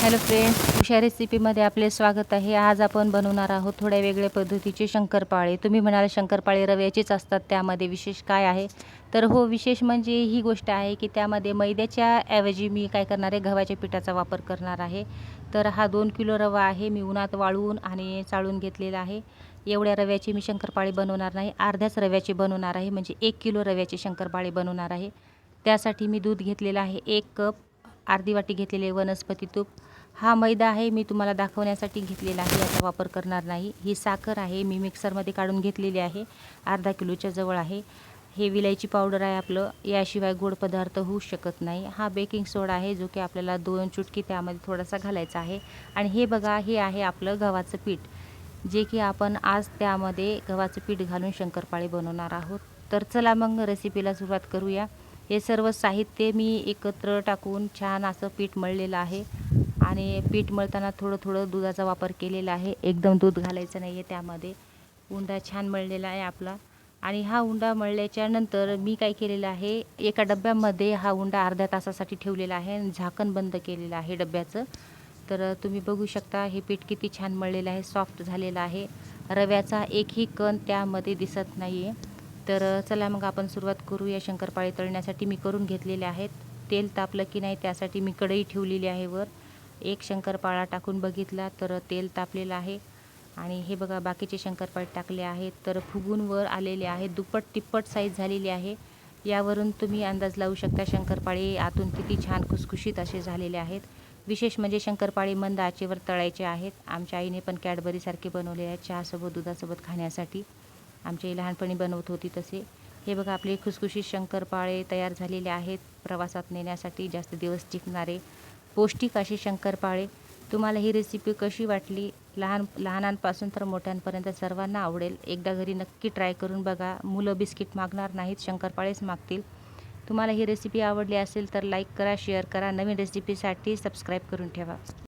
Hello friends Usha रेसिपीमध्ये आपले स्वागत आहे. आज आपण बनवणार आहोत थोड्या वेगळ्या पद्धतीचे शंकरपाळे. तुम्ही म्हणाल शंकरपाळे रव्याचेच असतात त्यामध्ये विशेष काय आहे? तर हो विशेष म्हणजे ही गोष्ट आहे की त्यामध्ये मैद्याच्या ऐवजी मी काय करणार आहे गव्हाच्या पिठाचा वापर करणार आहे. तर हा दोन किलो रवा आहे मी उन्हात वाळवून आणि चाळून घेतलेला आहे. एवढ्या रव्याची मी शंकरपाळी बनवणार नाही अर्ध्याच रव्याची बनवणार आहे म्हणजे एक किलो रव्याचे शंकरपाळी बनवणार आहे. त्यासाठी मी दूध घेतलेलं आहे एक कप. अर्धी वाटी घेतलेले वनस्पती तूप. हा मैदा आहे मी तुम्हाला दाखवण्यासाठी घेतलेला आहे. याचा वापर करणार नाही. ही साखर आहे मी मिक्सरमध्ये काढून घेतलेली आहे. अर्धा किलोच्या जवळ आहे. हे विलायची पावडर आहे आपलं. याशिवाय गोड पदार्थ होऊ शकत नाही. हा बेकिंग सोडा आहे जो की आपल्याला दोन चुटकी त्यामध्ये थोडासा घालायचा आहे. आणि हे बघा हे आहे आपलं गव्हाचं पीठ. जे की आपण आज त्यामध्ये गव्हाचं पीठ घालून शंकरपाळी बनवणार आहोत. तर चला मग रेसिपीला सुरुवात करूया. हे सर्व साहित्य मी एकत्र टाकून छान असं पीठ मळलेलं आहे. आणि पीठ मळताना थोडं थोडं दुधाचा वापर केलेला आहे. एकदम दूध घालायचं नाही आहे त्यामध्ये. उंडा छान मळलेला आहे आपला. आणि हा उंडा मळल्याच्या नंतर मी काय केलेलं आहे एका डब्यामध्ये हा उंडा अर्ध्या तासासाठी ठेवलेला आहे आणि झाकण बंद केलेलं आहे डब्याचं. तर तुम्ही बघू शकता हे पीठ किती छान मळलेलं आहे सॉफ्ट झालेलं आहे. रव्याचा एकही कण त्यामध्ये दिसत नाही आहे तर चला मग आपण सुरुवात करूया. शंकरपाळी तळण्यासाठी मी करून घेतलेले आहेत. तेल तापलं की नाही त्यासाठी मी कढई ठेवलेली आहे वर. एक शंकरपाळा टाकून बघितला तर तेल तापलेलं आहे. आणि हे बघा बाकीचे शंकरपाळे टाकले आहेत. तर फुगून वर आलेले आहेत. दुप्पट तिप्पट साईज झालेली आहे. यावरून तुम्ही अंदाज लावू शकता शंकरपाळे आतून किती छान खुसखुशीत असे झालेले आहेत. विशेष म्हणजे शंकरपाळे मंद आचेवर तळायचे आहेत. आमच्या आईने पण कॅडबरीसारखे बनवले आहेत चहासोबत दुधासोबत खाण्यासाठी. आमची लहानपणी बनवत होती तसे. हे बघा आपले खुसखुशीत शंकरपाळे तयार झालेले आहेत. प्रवासात नेण्यासाठी जास्त दिवस टिकणारे पौष्टिक असे शंकरपाळे. तुम्हाला ही रेसिपी कशी वाटली? लहान लहानांपासून तर मोठ्यांपर्यंत सर्वांना आवडेल. एकदा घरी नक्की ट्राय करून बघा. मुलं बिस्किट मागणार नाहीत शंकरपाळेच मागतील. तुम्हाला ही रेसिपी आवडली असेल तर लाईक करा शेअर करा. नवीन रेसिपीसाठी सबस्क्राईब करून ठेवा.